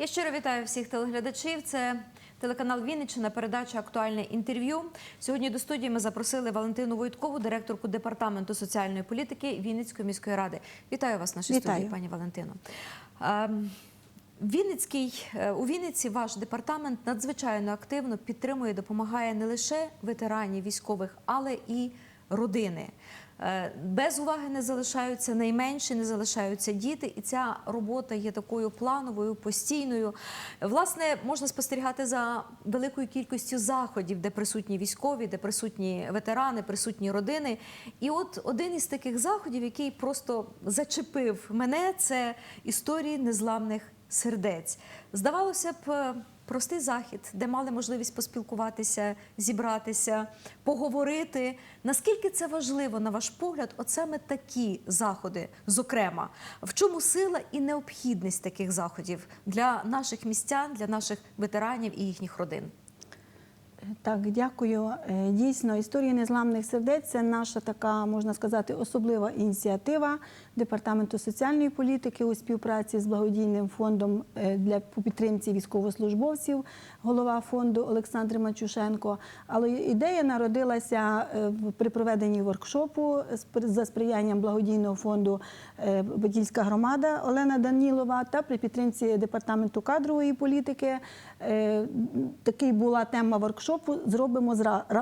Я щиро вітаю всіх телеглядачів. Це телеканал Вінниччина, передача Актуальне інтерв'ю. Сьогодні до студії ми запросили Валентину Войткову, директорку департаменту соціальної політики Вінницької міської ради. Вітаю вас в нашій Вітаю. студії, пані Валентино. Ем, Вінницький е, у Вінниці ваш департамент надзвичайно активно підтримує, допомагає не лише ветеранів військових, але і родини. Е, Без уваги не залишаються найменші, не залишаються діти, і ця робота є такою плановою, постійною. Власне, можна спостерігати за великою кількістю заходів, де присутні військові, де присутні ветерани, присутні родини. І от один із таких заходів, який просто зачепив мене, це історії незламних сердець. Здавалося б, е, простий захід, де мали можливість поспілкуватися, зібратися, поговорити. Наскільки це важливо, на ваш погляд, от саме такі заходи, зокрема, в чому сила і необхідність таких заходів для наших містян, для наших ветеранів і їхніх родин? Так, дякую. Е, Дійсно, історія незламних сердець це наша така, можна сказати, особлива ініціатива департаменту соціальної політики у співпраці з благодійним фондом е, для підтримці військовослужбовців, голова фонду Олександр Мачушенко. Але ідея народилася е, при проведенні воркшопу за сприянням благодійного фонду е, Подільська громада Олена Данілова та при підтримці департаменту кадрової політики. Е, Такий була тема воркшопу Зробимо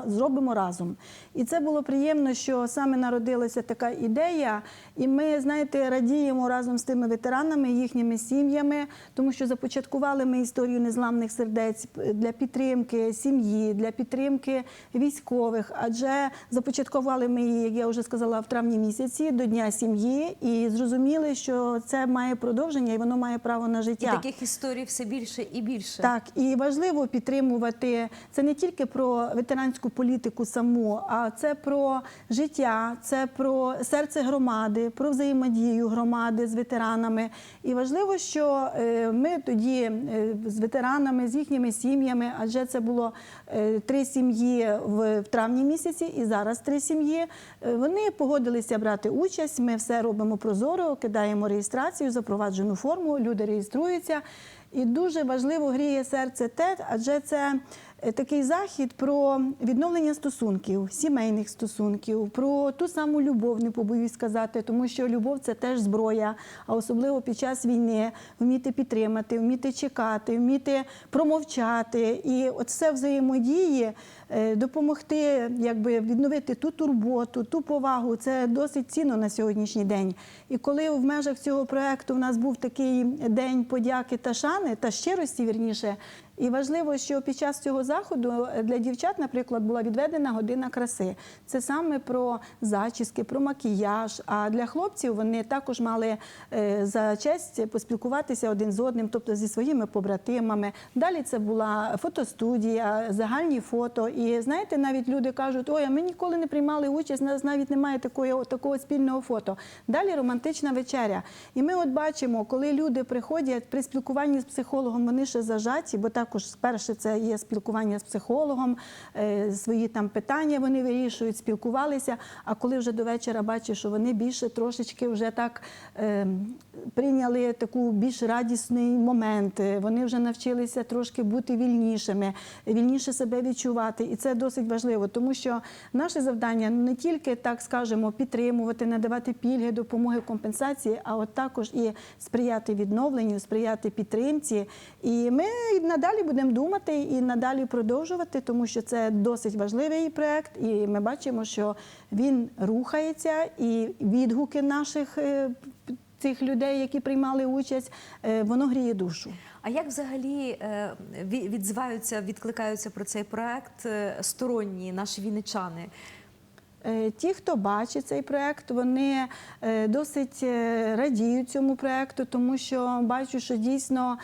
зробимо разом. І це було приємно, що саме народилася така ідея, і ми, знаєте, радіємо разом з тими ветеранами, їхніми сім'ями, тому що започаткували ми історію незламних сердець для підтримки сім'ї, для підтримки військових. Адже започаткували ми її, як я вже сказала, в травні місяці до Дня сім'ї, і зрозуміли, що це має продовження і воно має право на І життя. таких історій все більше і більше. Так, і важливо підтримувати це не тільки про ветеранську політику саму, а це про життя, це про серце громади, про взаємодію громади з ветеранами. І важливо, що е, ми тоді е, з ветеранами, з їхніми сім'ями, адже це було е, три сім'ї в травні місяці, і зараз три сім'ї. Вони погодилися брати участь. Ми все робимо прозоро, кидаємо реєстрацію, запроваджену форму, люди реєструються. І дуже важливо гріє серце те, адже це такий захід про відновлення стосунків, сімейних стосунків, про ту саму любов, не побоюсь сказати, тому що любов це теж зброя, а особливо під час війни вміти підтримати, вміти чекати, вміти промовчати. І от все взаємодії е, допомогти якби відновити ту турботу, ту повагу. Це досить цінно на сьогоднішній день. І коли в межах цього проекту в нас був такий день подяки та шани та щирості, вірніше. І важливо, що під час цього заходу для дівчат, наприклад, була відведена година краси. Це саме про зачіски, про макіяж. А для хлопців вони також мали е, за честь поспілкуватися один з одним, тобто зі своїми побратимами. Далі це була фотостудія, загальні фото. І знаєте, навіть люди кажуть, ой, а ми ніколи не приймали участь, нас навіть немає такої, такого спільного фото. Далі романтична вечеря. І ми от бачимо, коли люди приходять при спілкуванні з психологом, вони ще зажаті, бо також спершу це є спілкування з психологом, е, свої там питання вони вирішують, спілкувалися. А коли вже до вечора бачиш, що вони більше трошечки вже так е, прийняли таку більш радісний момент, е, вони вже навчилися трошки бути вільнішими, вільніше себе відчувати. І це досить важливо, тому що наше завдання не тільки так скажемо підтримувати, надавати пільги, допомоги, компенсації, а от також і сприяти відновленню, сприяти підтримці. І ми і надалі будемо думати і надалі продовжувати, тому що це досить важливий проект, і ми бачимо, що він рухається, і відгуки наших. е, Цих людей, які приймали участь, е, воно гріє душу. А як взагалі е, відзиваються, відкликаються про цей проект сторонні наші вінничани? Е, Ті, хто бачить цей проект, вони досить радіють цьому проекту, тому що бачу, що дійсно,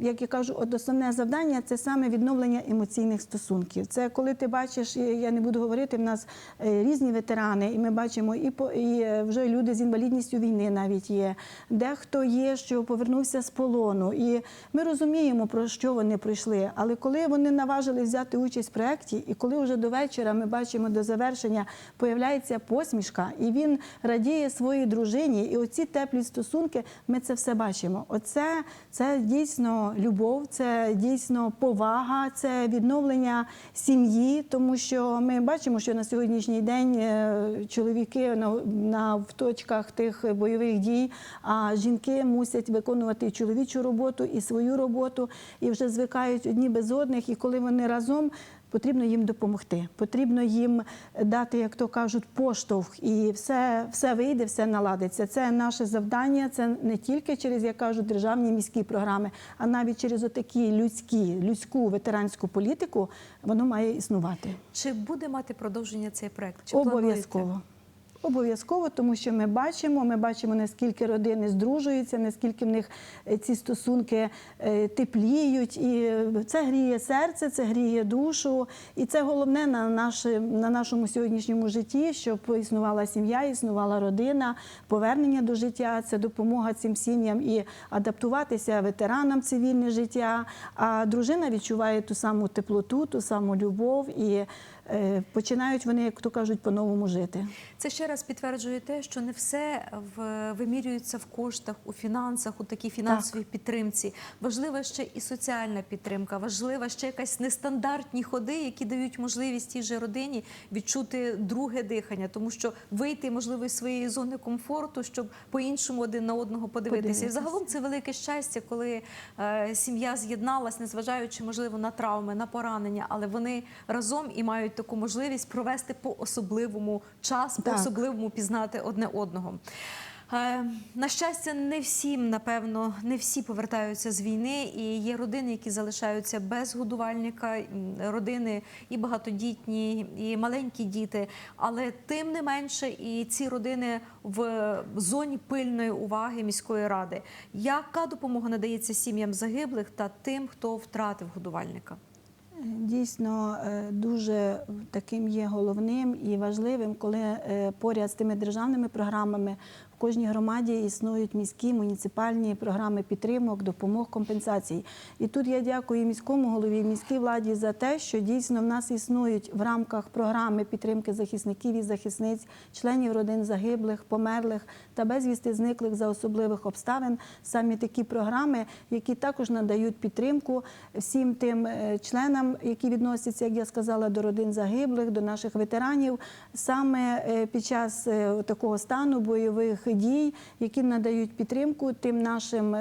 як я кажу, от основне завдання це саме відновлення емоційних стосунків. Це коли ти бачиш, я не буду говорити, в нас е, різні ветерани, і ми бачимо і по і е, вже люди з інвалідністю війни навіть є. Дехто є, що повернувся з полону, і ми розуміємо про що вони прийшли. Але коли вони наважили взяти участь в проєкті, і коли вже до вечора ми бачимо до завершення. появляється посмішка, і він радіє своїй дружині. І оці теплі стосунки, ми це все бачимо. Оце це дійсно любов, це дійсно повага, це відновлення сім'ї, тому що ми бачимо, що на сьогоднішній день е, чоловіки на, на в точках тих бойових дій, а жінки мусять виконувати чоловічу роботу, і свою роботу, і вже звикають одні без одних. І коли вони разом. Потрібно їм допомогти, потрібно їм дати, як то кажуть, поштовх, і все, все вийде, все наладиться. Це наше завдання. Це не тільки через, як кажуть, державні міські програми, а навіть через отакі людські, людську ветеранську політику воно має існувати. Чи буде мати продовження цей проект? Чи? Обов'язково. Обов'язково, тому що ми бачимо, ми бачимо, наскільки родини здружуються, наскільки в них е, ці стосунки е, тепліють, і е, це гріє серце, це гріє душу, і це головне на, наше, на нашому сьогоднішньому житті, щоб існувала сім'я, існувала родина, повернення до життя, це допомога цим сім'ям і адаптуватися ветеранам цивільне життя. А дружина відчуває ту саму теплоту, ту саму любов. І починають вони, як то кажуть, по-новому жити. Це ще раз підтверджує те, що не все в, вимірюється в коштах, у фінансах, у такій фінансовій підтримці. Важлива ще і соціальна підтримка, важлива ще якась нестандартні ходи, які дають можливість тій же родині відчути друге дихання, тому що вийти можливо із своєї зони комфорту, щоб по-іншому один на одного подивитися. І загалом це велике щастя, коли е, сім'я з'єдналась, незважаючи можливо на травми, на поранення, але вони разом і мають таку можливість провести по особливому час, по особливому пізнати одне одного. Е, На щастя, не всім, напевно, не всі повертаються з війни, і є родини, які залишаються без годувальника, родини і багатодітні, і маленькі діти. Але тим не менше, і ці родини в зоні пильної уваги міської ради. Яка допомога надається сім'ям загиблих та тим, хто втратив годувальника? Дійсно, е, дуже таким є головним і важливим, коли е, поряд з тими державними програмами в кожній громаді існують міські муніципальні програми підтримок, допомог, компенсацій. І тут я дякую міському голові, міській владі за те, що дійсно в нас існують в рамках програми підтримки захисників і захисниць, членів родин загиблих, померлих та безвісти зниклих за особливих обставин. Саме такі програми, які також надають підтримку всім тим е, членам, які відносяться, як я сказала, до родин загиблих, до наших ветеранів, саме е, під час е, такого стану бойових дій, які надають підтримку тим нашим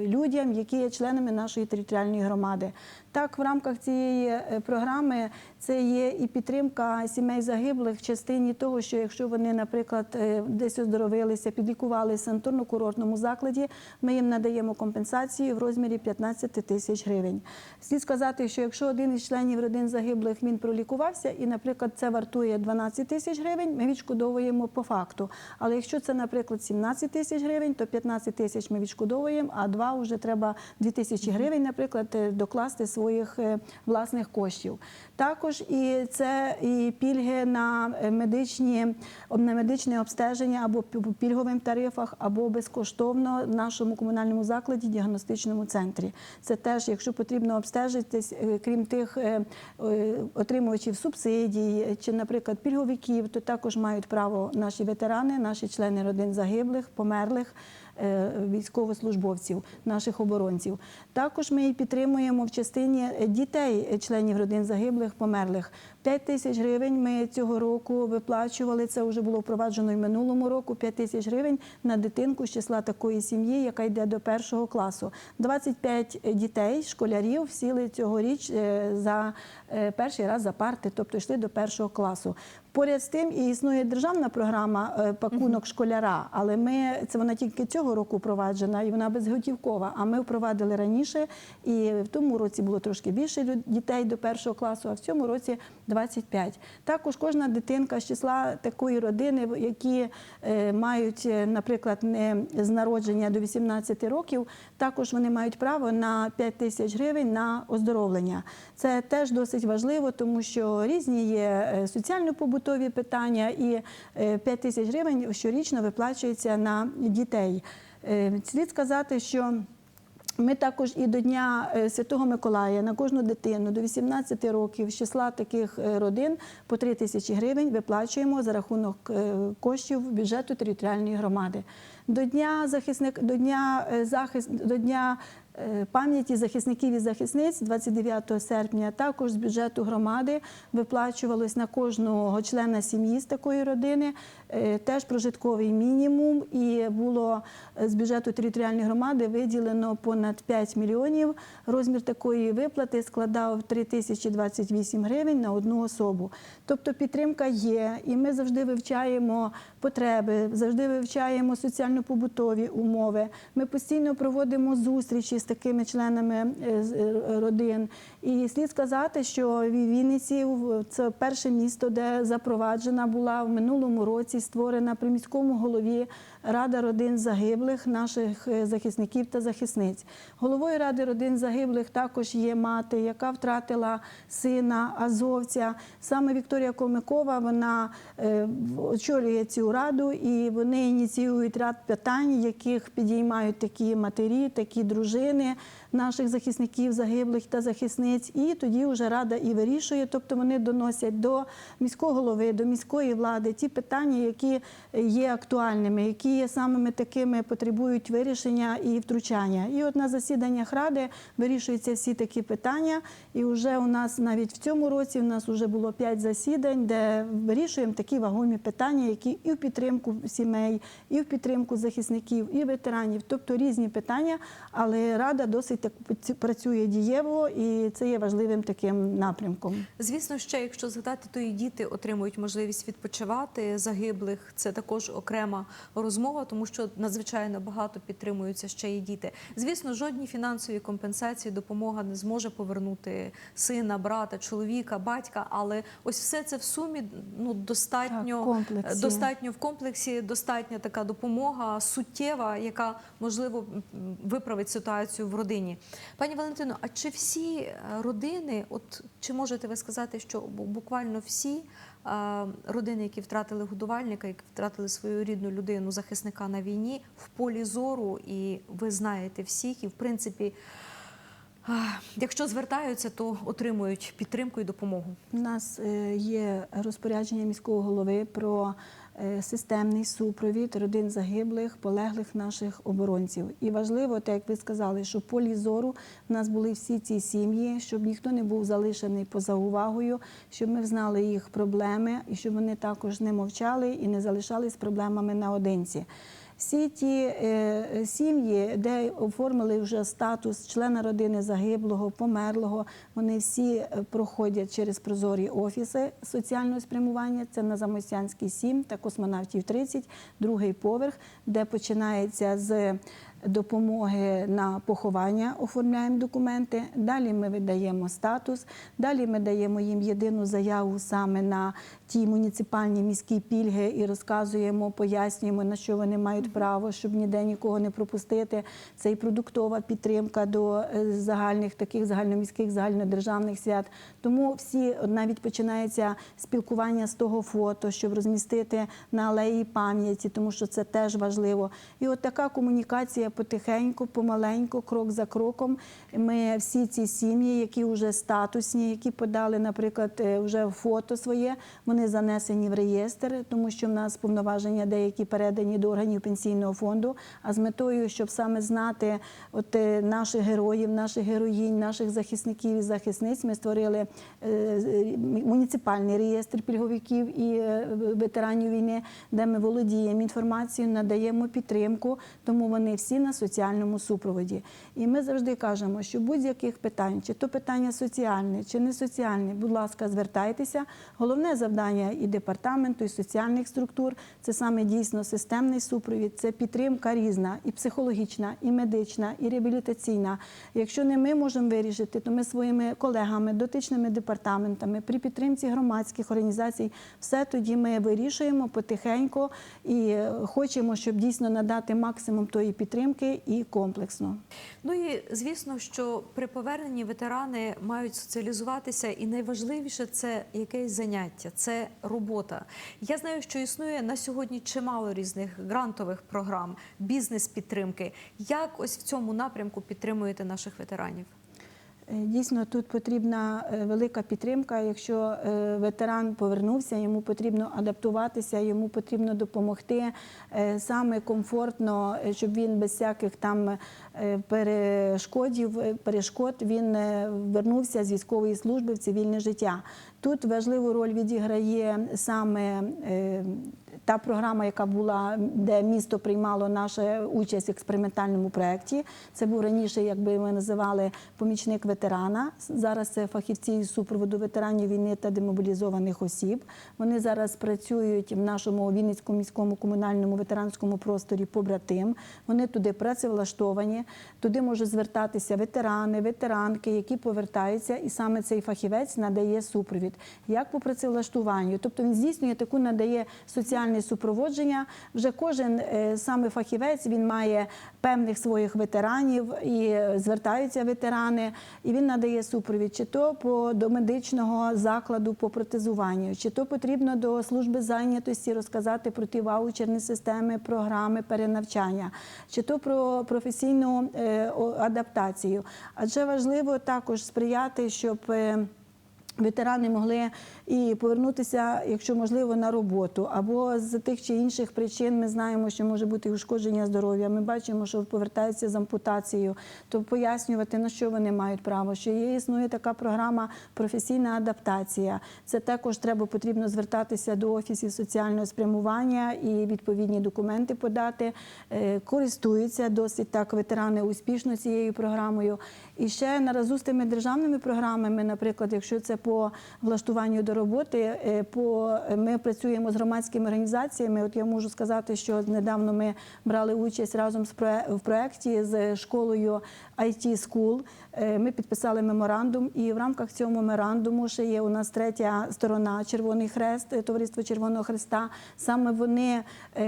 людям, які є членами нашої територіальної громади. Так, в рамках цієї е, програми це є і підтримка сімей загиблих в частині того, що якщо вони, наприклад, е, десь оздоровилися, підлікувалися в санаторно-курортному закладі, ми їм надаємо компенсацію в розмірі 15 тисяч гривень. Слід сказати, що якщо один із членів родин загиблих він пролікувався, і, наприклад, це вартує 12 тисяч гривень, ми відшкодовуємо по факту. Але якщо це, наприклад, 17 тисяч гривень, то 15 тисяч ми відшкодовуємо, а два вже треба 2 тисячі гривень, наприклад, е, докласти своїх е, власних коштів. Також і це і пільги на е, медичні на медичне обстеження або по пільговим тарифах, або безкоштовно в нашому комунальному закладі, діагностичному центрі. Це теж, якщо потрібно обстежитись, е, крім тих отримувачів субсидій чи, наприклад, пільговиків, то також мають право наші ветерани, наші члени родин загиблих, померлих. Е, Військовослужбовців, наших оборонців. Також ми підтримуємо в частині дітей, членів родин загиблих, померлих. 5 тисяч гривень ми цього року виплачували. Це вже було впроваджено і минулому року. 5 тисяч гривень на дитинку з числа такої сім'ї, яка йде до першого класу. 25 дітей, школярів, сіли цьогоріч е, за е, перший раз за парти, тобто йшли до першого класу. Поряд з тим і існує державна програма е, пакунок школяра, але ми це вона тільки цього року впроваджена і вона безготівкова. А ми впровадили раніше, і в тому році було трошки більше дітей до першого класу, а в цьому році 25. Також кожна дитинка з числа такої родини, які е, мають, е, наприклад, не з народження до 18 років, також вони мають право на 5 тисяч гривень на оздоровлення. Це теж досить важливо, тому що різні є е, соціально-побутові питання, і е, 5 тисяч гривень щорічно виплачується на дітей. Слід сказати, що Ми також і до Дня е, Святого Миколая на кожну дитину до 18 років з числа таких е, родин по 3 тисячі гривень виплачуємо за рахунок е, коштів бюджету територіальної громади. До дня захисник до дня захист до дня пам'яті захисників і захисниць 29 серпня також з бюджету громади виплачувалось на кожного члена сім'ї з такої родини е, теж прожитковий мінімум, і було е, з бюджету територіальної громади виділено понад 5 мільйонів. Розмір такої виплати складав 3 тисячі 28 гривень на одну особу. Тобто підтримка є, і ми завжди вивчаємо потреби, завжди вивчаємо соціально-побутові умови. Ми постійно проводимо зустрічі такими членами е, е, родин. І слід сказати, що Вінниці це перше місто, де запроваджена була в минулому році створена при міському голові Рада родин загиблих наших е, захисників та захисниць. Головою Ради родин загиблих також є мати, яка втратила сина азовця. Саме Вікторія Комикова вона е, очолює цю раду, і вони ініціюють ряд питань, яких підіймають такі матері, такі дружини наших захисників, загиблих та захисниць. І тоді вже рада і вирішує. Тобто вони доносять до міського голови, до міської влади ті питання, які є актуальними, які є самими такими, потребують вирішення і втручання. І от на засіданнях ради вирішуються всі такі питання. І вже у нас навіть в цьому році у нас вже було п'ять засідань, де вирішуємо такі вагомі питання, які і в підтримку сімей, і в підтримку захисників, і ветеранів, тобто різні питання. Але рада досить так працює дієво, і це є важливим таким напрямком. Звісно, ще якщо згадати, то і діти отримують можливість відпочивати загиблих. Це також окрема розмова, тому що надзвичайно багато підтримуються ще і діти. Звісно, жодні фінансові компенсації, допомога не зможе повернути сина, брата, чоловіка, батька. Але ось все це в сумі ну достатньо Так, в достатньо в комплексі, достатня така допомога суттєва, яка можливо виправить ситуацію в родині. Пані Валентино, а чи всі е, родини, от чи можете ви сказати, що буквально всі родини, які втратили годувальника, які втратили свою рідну людину, захисника на війні, в полі зору, і ви знаєте всіх, і в принципі, якщо звертаються, то отримують підтримку і допомогу. У нас е, є розпорядження міського голови про е, системний супровід родин загиблих, полеглих наших оборонців. І важливо, так як ви сказали, що в полі зору в нас були всі ці сім'ї, щоб ніхто не був залишений поза увагою, щоб ми знали їх проблеми і щоб вони також не мовчали і не залишались проблемами наодинці. Всі ті е, сім'ї, де оформили вже статус члена родини загиблого, померлого, вони всі е, проходять через прозорі офіси соціального спрямування. Це на Замостянській 7 та космонавтів 30, другий поверх, де починається з допомоги на поховання, оформляємо документи. Далі ми видаємо статус, далі ми даємо їм єдину заяву саме на ті муніципальні міські пільги і розказуємо, пояснюємо, на що вони мають право, щоб ніде нікого не пропустити. Це і продуктова підтримка до е, загальних таких загальноміських, загальнодержавних свят. Тому всі навіть починається спілкування з того фото, щоб розмістити на алеї пам'яті, тому що це теж важливо. І от така комунікація потихеньку, помаленьку, крок за кроком. Ми всі ці сім'ї, які вже статусні, які подали, наприклад, е, вже фото своє, вони занесені в реєстр, тому що в нас повноваження деякі передані до органів пенсійного фонду. А з метою, щоб саме знати от е, наших героїв, наших героїнь, наших захисників і захисниць, ми створили е, муніципальний реєстр пільговиків і е, ветеранів війни, де ми володіємо інформацією, надаємо підтримку, тому вони всі на соціальному супроводі. І ми завжди кажемо, що будь-яких питань, чи то питання соціальне, чи не соціальне, будь ласка, звертайтеся. Головне завдання і департаменту, і соціальних структур це саме дійсно системний супровід, це підтримка різна, і психологічна, і медична, і реабілітаційна. Якщо не ми можемо вирішити, то ми своїми колегами, дотичними департаментами, при підтримці громадських організацій, все тоді ми вирішуємо потихеньку і е, хочемо, щоб дійсно надати максимум тої підтримки і комплексно. Ну і звісно, що при поверненні ветерани мають соціалізуватися, і найважливіше це якесь заняття, це робота. Я знаю, що існує на сьогодні чимало різних грантових програм, бізнес-підтримки. Як ось в цьому напрямку підтримуєте наших ветеранів? Е, Дійсно, тут потрібна е, велика підтримка. Якщо е, ветеран повернувся, йому потрібно адаптуватися, йому потрібно допомогти саме комфортно, щоб він без всяких там перешкодів, перешкод він вернувся з військової служби в цивільне життя. Тут важливу роль відіграє саме е, та програма, яка була, де місто приймало нашу участь в експериментальному проєкті. Це був раніше, як би ми називали, помічник ветерана. Зараз це фахівці із супроводу ветеранів війни та демобілізованих осіб. Вони зараз працюють в нашому Вінницькому міському комунальному ветеранському просторі побратим. Вони туди працевлаштовані, туди можуть звертатися ветерани, ветеранки, які повертаються, і саме цей фахівець надає супровід. Як по працевлаштуванню, тобто він здійснює таку, надає соціальне супроводження. Вже кожен е, саме фахівець він має певних своїх ветеранів і е, звертаються ветерани, і він надає супровід, чи то по до медичного закладу по протезуванню, чи то потрібно до служби зайнятості розказати про ті ваучерні системи, програми перенавчання, чи то про професійну е, адаптацію. Адже важливо також сприяти, щоб Ветерани могли і повернутися, якщо можливо, на роботу, або з тих чи інших причин ми знаємо, що може бути ушкодження здоров'я. Ми бачимо, що повертаються з ампутацією, то пояснювати на що вони мають право. Що є існує така програма професійна адаптація. Це також треба потрібно звертатися до офісів соціального спрямування і відповідні документи подати. Е, Користуються досить так ветерани успішно цією програмою. І ще наразу з тими державними програмами, наприклад, якщо це по влаштуванню до роботи, е, по ми працюємо з громадськими організаціями. От я можу сказати, що недавно ми брали участь разом з в проєкті з школою IT School. Е, Ми підписали меморандум, і в рамках цього меморандуму ще є у нас третя сторона Червоний Хрест, е, Товариство Червоного Хреста. Саме вони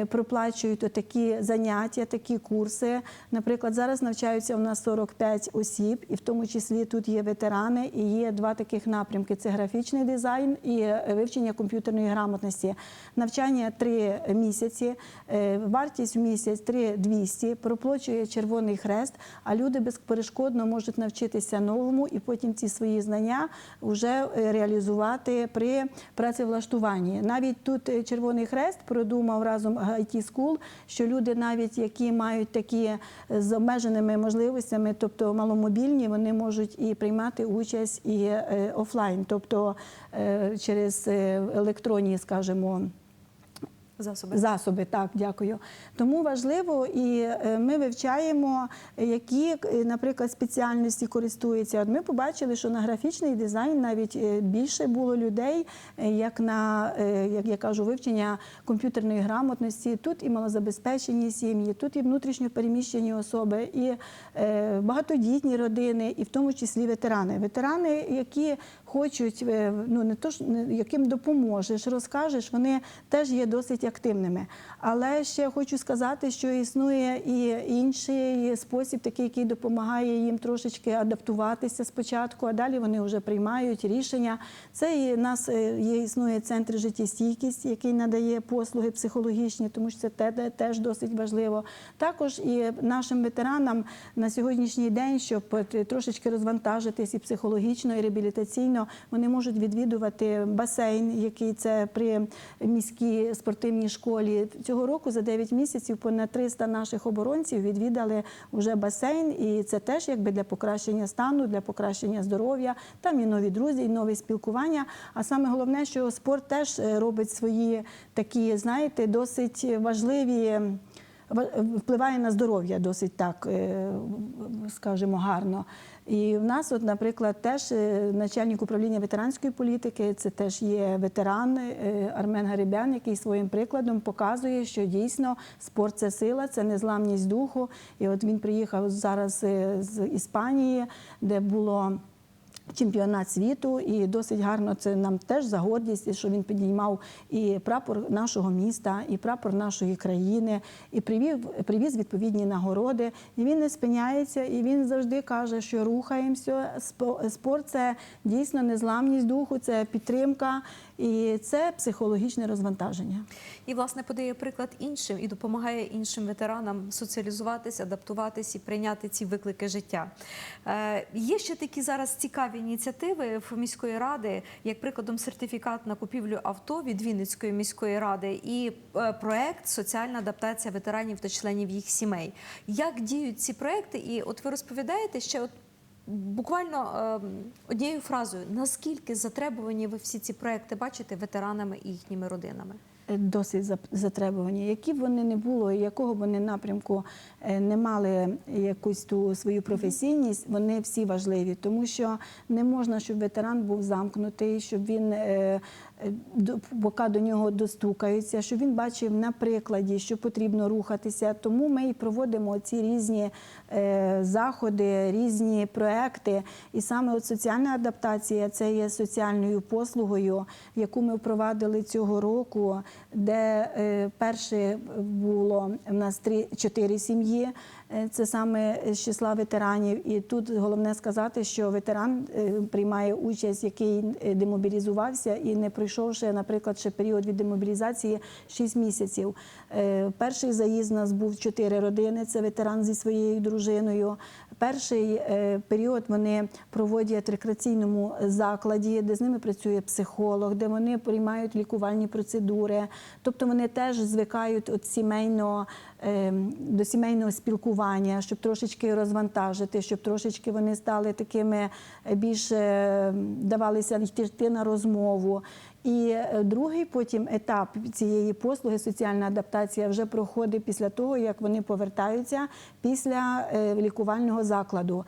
проплачують такі заняття, такі курси. Наприклад, зараз навчаються у нас 45 осіб, і в тому числі тут є ветерани, і є два таких напрямки: це графічний дизайн і вивчення комп'ютерної грамотності. Навчання три місяці, е, вартість в місяць 3200, проплачує Червоний Хрест, а люди безперешкодно можуть навчитися новому і потім ці свої знання вже е, реалізувати при працевлаштуванні. Навіть тут е, Червоний Хрест продумав разом IT School, що люди, навіть які мають такі з обмеженими можливостями, тобто маломобільні, вони можуть і приймати участь і офлайн, тобто через е, електронні, скажімо, Засоби. Засоби, так, дякую. Тому важливо, і е, ми вивчаємо, які, е, наприклад, спеціальності користуються. От ми побачили, що на графічний дизайн навіть більше було людей, як на як я кажу, вивчення комп'ютерної грамотності. Тут і малозабезпечені сім'ї, тут і внутрішньо переміщені особи, і багатодітні родини, і в тому числі ветерани. Ветерани, які хочуть, е, ну не то ж яким допоможеш, розкажеш, вони теж є досить активними. Але ще хочу сказати, що існує і інший спосіб, такий, який допомагає їм трошечки адаптуватися спочатку, а далі вони вже приймають рішення. Це і нас е, є існує центр життєстійкість, який надає послуги психологічні, тому що це те- те- теж досить важливо. Також і нашим ветеранам на сьогоднішній день, щоб трошечки розвантажитись і психологічно, і реабілітаційно, вони можуть відвідувати басейн, який це при міській спортивній школі. Цього року за 9 місяців понад 300 наших оборонців відвідали вже басейн, і це теж якби для покращення стану, для покращення здоров'я. Там і нові друзі, і нові спілкування. А саме головне, що спорт теж е, робить свої такі, знаєте, досить важливі. Впливає на здоров'я досить так, е, скажімо, гарно. І в нас, от, наприклад, теж е, начальник управління ветеранської політики, це теж є ветеран е, Армен Гарибян, який своїм прикладом показує, що дійсно спорт це сила, це незламність духу. І от він приїхав зараз е, з Іспанії, де було. Чемпіонат світу, і досить гарно це нам теж за гордість, що він підіймав і прапор нашого міста, і прапор нашої країни, і привів, привіз відповідні нагороди. І він не спиняється, і він завжди каже, що рухаємося. Спо- Спорт це дійсно незламність духу, це підтримка і це психологічне розвантаження. І, власне, подає приклад іншим і допомагає іншим ветеранам соціалізуватися, адаптуватись і прийняти ці виклики життя. Е, є ще такі зараз цікаві ініціативи в міської ради, як прикладом сертифікат на купівлю авто від Вінницької міської ради і е, проект Соціальна адаптація ветеранів та членів їх сімей. Як діють ці проекти? І от ви розповідаєте ще от. Буквально е, однією фразою, наскільки затребувані ви всі ці проекти бачите ветеранами і їхніми родинами? Досить затребувані. Які б вони не було, якого б вони напрямку е, не мали якусь ту свою професійність, вони всі важливі, тому що не можна, щоб ветеран був замкнутий, щоб він е, е, до- нього достукаються, щоб він бачив на прикладі, що потрібно рухатися. Тому ми і проводимо ці різні е, заходи, різні проекти. І саме от соціальна адаптація це є соціальною послугою, яку ми впровадили цього року, де е, перше було в нас три чотири сім'ї. Е, Це саме з числа ветеранів. І тут головне сказати, що ветеран е, приймає участь, який е, демобілізувався і не пройшовши, наприклад, ще період від демобілізації 6 місяців. Перший заїзд у нас був чотири родини. Це ветеран зі своєю дружиною. Перший період вони проводять в рекреаційному закладі, де з ними працює психолог, де вони приймають лікувальні процедури. Тобто вони теж звикають от сімейно, до сімейного спілкування, щоб трошечки розвантажити, щоб трошечки вони стали такими більше е, давалися йти на розмову. І е, другий потім етап цієї послуги, соціальна адаптація, вже проходить після того, як вони повертаються після е, лікувального закладу.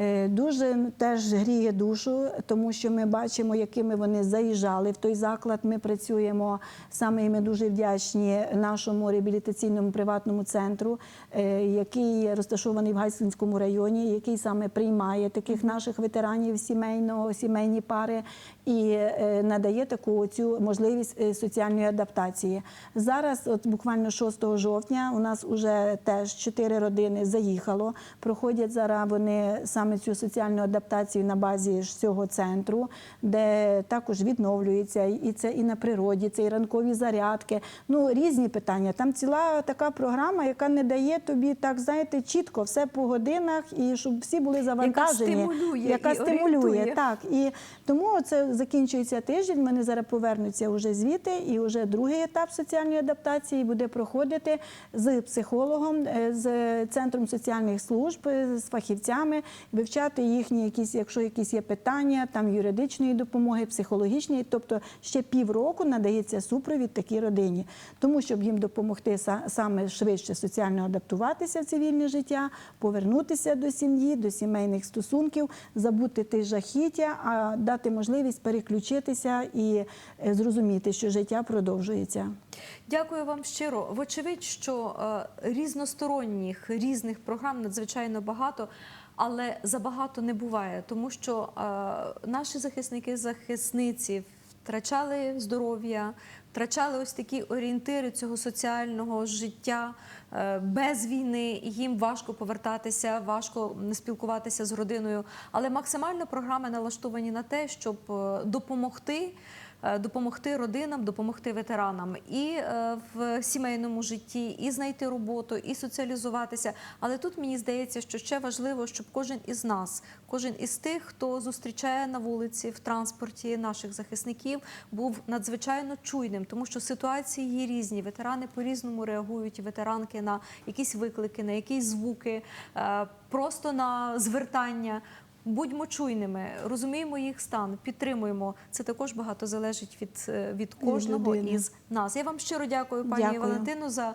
Е, Дуже теж гріє душу, тому що ми бачимо, якими вони заїжджали в той заклад. Ми працюємо саме і ми дуже вдячні нашому реабілітаційному приватному центру, е, який розташований в Гайсинському районі, який саме приймає таких наших ветеранів сімейного, сімейні пари і е, надає таку цю можливість соціальної адаптації. Зараз, от буквально 6 жовтня, у нас вже теж чотири родини заїхало. Проходять зараз вони саме цю соціальну адаптацію на базі ж цього центру, де також відновлюється і це і на природі, це і ранкові зарядки. Ну різні питання. Там ціла така програма, яка не дає тобі так, знаєте, чітко все по годинах, і щоб всі були завантажені, стимулює яка і стимулює. орієнтує. Так, і тому це закінчується тиждень. Вони зараз повернуться вже звідти, і вже другий етап соціальної адаптації буде проходити з психологом, е, з центром соціальних служб, з фахівцями, вивчати їхні якісь, якщо якісь є питання, там юридичної допомоги, психологічної, тобто ще півроку надається супровід такій родині. Тому щоб їм допомогти саме швидше соціально адаптуватися в цивільне життя, повернутися до сім'ї, до сімейних стосунків, забути те жахіття, а дати можливість переключитися і е, зрозуміти, що життя продовжується. Дякую вам щиро. Вочевидь, що е, різносторонніх різних програм надзвичайно багато. Але забагато не буває, тому що е, наші захисники, захисниці втрачали здоров'я, втрачали ось такі орієнтири цього соціального життя е, без війни. Їм важко повертатися, важко спілкуватися з родиною. Але максимально програми налаштовані на те, щоб е, допомогти допомогти родинам, допомогти ветеранам і е, в сімейному житті, і знайти роботу, і соціалізуватися. Але тут мені здається, що ще важливо, щоб кожен із нас, кожен із тих, хто зустрічає на вулиці, в транспорті наших захисників, був надзвичайно чуйним, тому що ситуації є різні. Ветерани по-різному реагують, ветеранки на якісь виклики, на якісь звуки, е, просто на звертання. Будьмо чуйними, розуміємо їх стан, підтримуємо. Це також багато залежить від, е, від кожного Людина. із нас. Я вам щиро дякую, пані Дякую. Валентину, за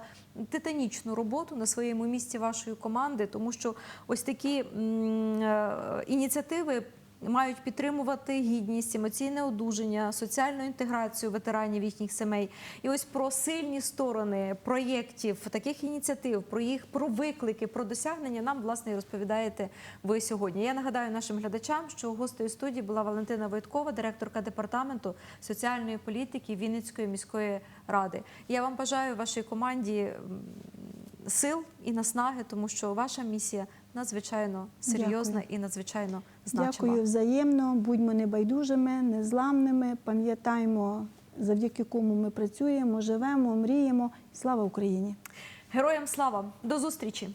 титанічну роботу на своєму місці вашої команди, тому що ось такі м, е, ініціативи мають підтримувати гідність, емоційне одужання, соціальну інтеграцію ветеранів їхніх сімей. І ось про сильні сторони проєктів, таких ініціатив, про їх про виклики, про досягнення нам власне і розповідаєте ви сьогодні. Я нагадаю нашим глядачам, що гостею студії була Валентина Войткова, директорка департаменту соціальної політики Вінницької міської ради. Я вам бажаю вашій команді сил і наснаги, тому що ваша місія надзвичайно серйозна Дякую. і надзвичайно значима. Дякую взаємно. Будьмо небайдужими, незламними. Пам'ятаємо, завдяки кому ми працюємо, живемо, мріємо. Слава Україні! Героям слава! До зустрічі!